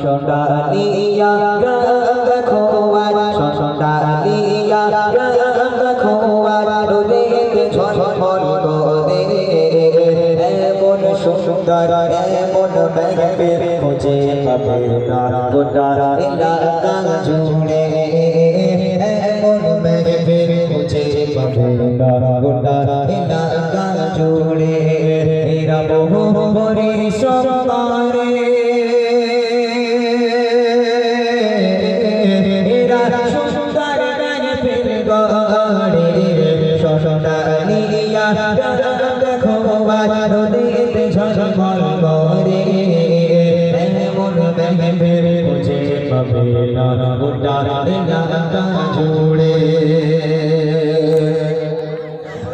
সন্ডালিয়া রাখো সন্ডালিয়া রাখো রোদেতে ঝলমল করে। এমন সুন্দর, এমন ব্যাগে খুঁজে পাবে না গোটা এলাকা জুড়ে এমন ব্যাগে খুঁজে পাবে না গোটা ঝলমল করে এমন ব্যাগের খুঁজে পাবে না গোটা এলাকা জুড়ে।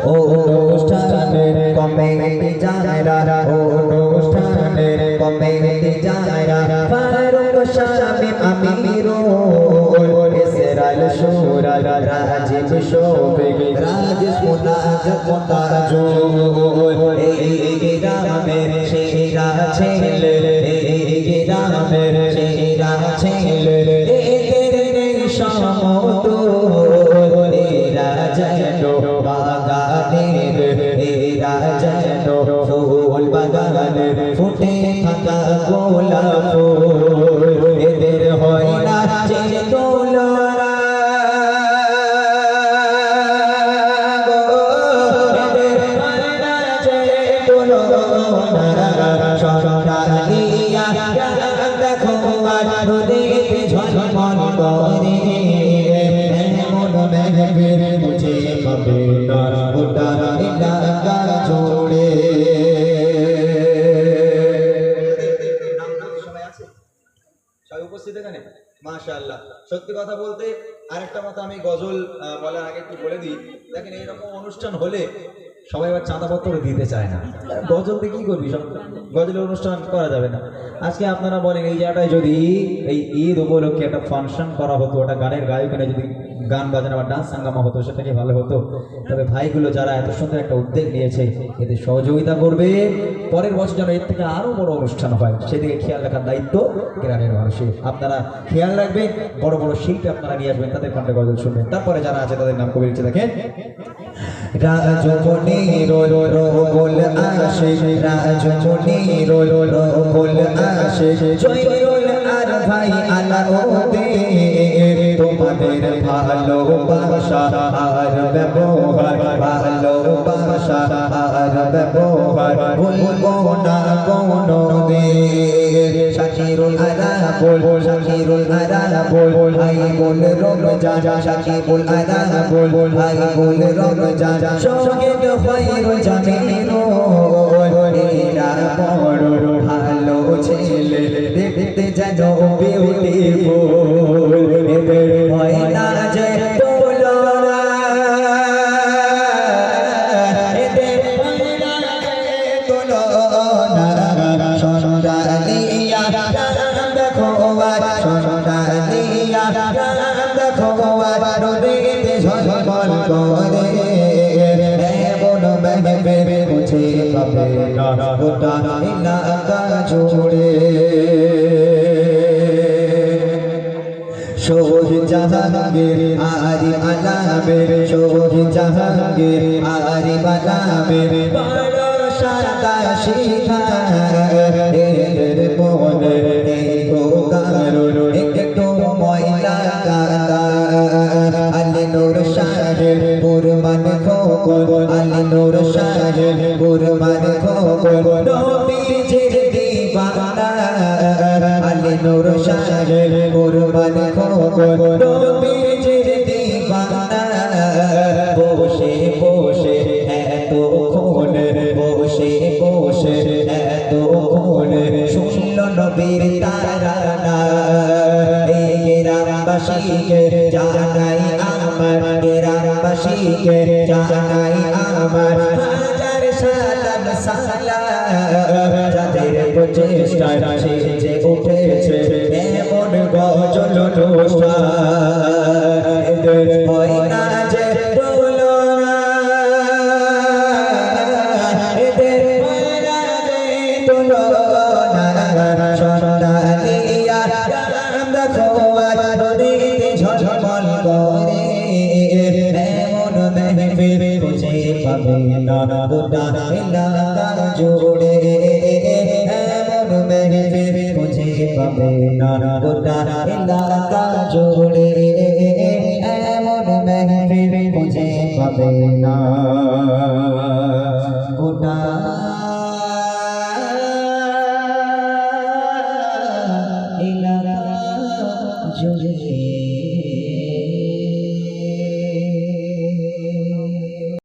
ও অনুষ্ঠানের কমেটি যারা ও অনুষ্ঠানের কমেটি যারা ফারুক শামী আমিরো ইসরাইল শুরা রাজীব শোবে রাজেশ মুনাজ মুনাজো এই গ্রামের এই গ্রামের সেরা মাশাআল্লাহ। সত্যি কথা বলতে, আরেকটা কথা আমি গজল বলার আগে একটু বলে দিই। দেখেন, এইরকম অনুষ্ঠান হলে সবাই আবার চাঁদাপত্র দিতে চায় না। গজল দিয়ে কি করবি? সব গজলের অনুষ্ঠান করা যাবে না। আজকে আপনারা বলেন, এই জায়গাটায় যদি এই ঈদ উপলক্ষে একটা ফাংশন করা হতো, ওটা গানের গায়করা যদি গান বাজানো বা ডান্স সাঙ্গামা হতো, সেটা কি ভালো হতো। তবে ভাইগুলো যারা এত সুন্দর একটা উদ্যোগ নিয়েছে, এদের সহযোগিতা করবে। পরের বছর যেন এর থেকে আরও বড় অনুষ্ঠান হয়, সেদিকে খেয়াল রাখার দায়িত্ব গ্রামের মানুষের। আপনারা খেয়াল রাখবেন, বড় বড় শিল্পী আপনারা নিয়ে আসবেন, তাদের কণ্ঠে গজল শুনবেন। তারপরে যারা আছে, তাদের নাম কবি লিখছে দেখেন। রাজমণি রোল রোল আসে। রাজমণি রোল রোল আসে। জয়রুল আর ভাই আলাউদ্দিন তোমাদের ভালোবাসা আর ব্যবহার ভালোবাসা আর ব্যবহার। ভুলবো না কোনো দিন বল শাকিরুল আরা বল ভাই বল রমজান শাকিরুল আরা বল ভাই বল রমজান সঙ্গে খৈরুল জামিনু এরা বড় ভালো ছেলে, দেখতে যেন গোটা এলাকা জুড়ে। শোহ জাহাঙ্গীর আরি আলামের শোহ জাহাঙ্গীর আরি বড় শারদা শিখা মনে একটু ময়লা কাদা নূর শাহের কুরবান খোকন নবীজির দিবানা আলি নূর শাহের কুরবান খোকন নবীজির গ্রামবাসীকে জানাই আমার হাজার সালাম সালাম। যাদের প্রচেষ্টায় সেজে উঠেছে এমন গজল অনুষ্ঠান জুড়ে এমন মেহফিল খুঁজে পাবে না গোটা এলাকা জুড়ে এমন মেহফিল খুঁজে পাবে না